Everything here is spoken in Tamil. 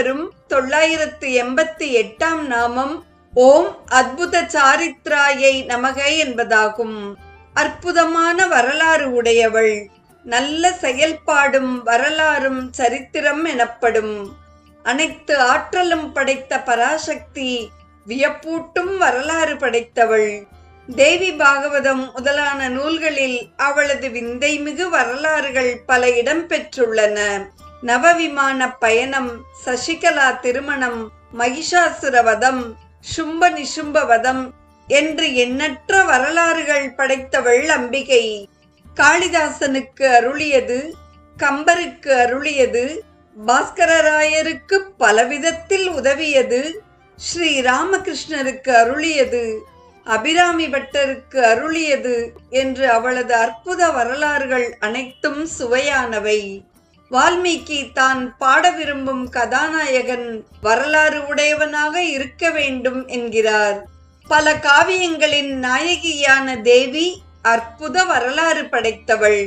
இடம்பெறும் தொள்ளாயிரத்து எண்பத்தி எட்டாம் நாமம் ஓம் அத்புத சாரித்ராயை நமக என்பதாகும். அற்புதமான வரலாறு உடையவள். நல்ல செயல்பாடும் வரலாறும் சரித்திரம் எனப்படும். அனைத்து ஆற்றலும் படைத்த பராசக்தி வியப்பூட்டும் வரலாறு படைத்தவள். தேவி பாகவதம் முதலான நூல்களில் அவளது விந்தைமிகு வரலாறுகள் பல இடம்பெற்றுள்ளன நவவிமான பயணம் சசிகலா திருமணம் மகிஷாசுர வதம் சும்ப நிஷும்ப வதம் என்று எண்ணற்ற வரலாறுகள் படைத்தவள் அம்பிகை காளிதாசனுக்கு அருளியது கம்பருக்கு அருளியது பாஸ்கரராயருக்கு பலவிதத்தில் உதவியது ஸ்ரீ ராமகிருஷ்ணருக்கு அருளியது அபிராமி பட்டருக்கு அருளியது என்று அவளது அற்புத வரலாறுகள் அனைத்தும் சுவையானவை. வால்மீகி தான் பாட விரும்பும் கதாநாயகன் வரலாறு உடையவனாக இருக்க வேண்டும் என்கிறார். பல காவியங்களின் நாயகியான தேவி அற்புத வரலாறு படைத்தவள்.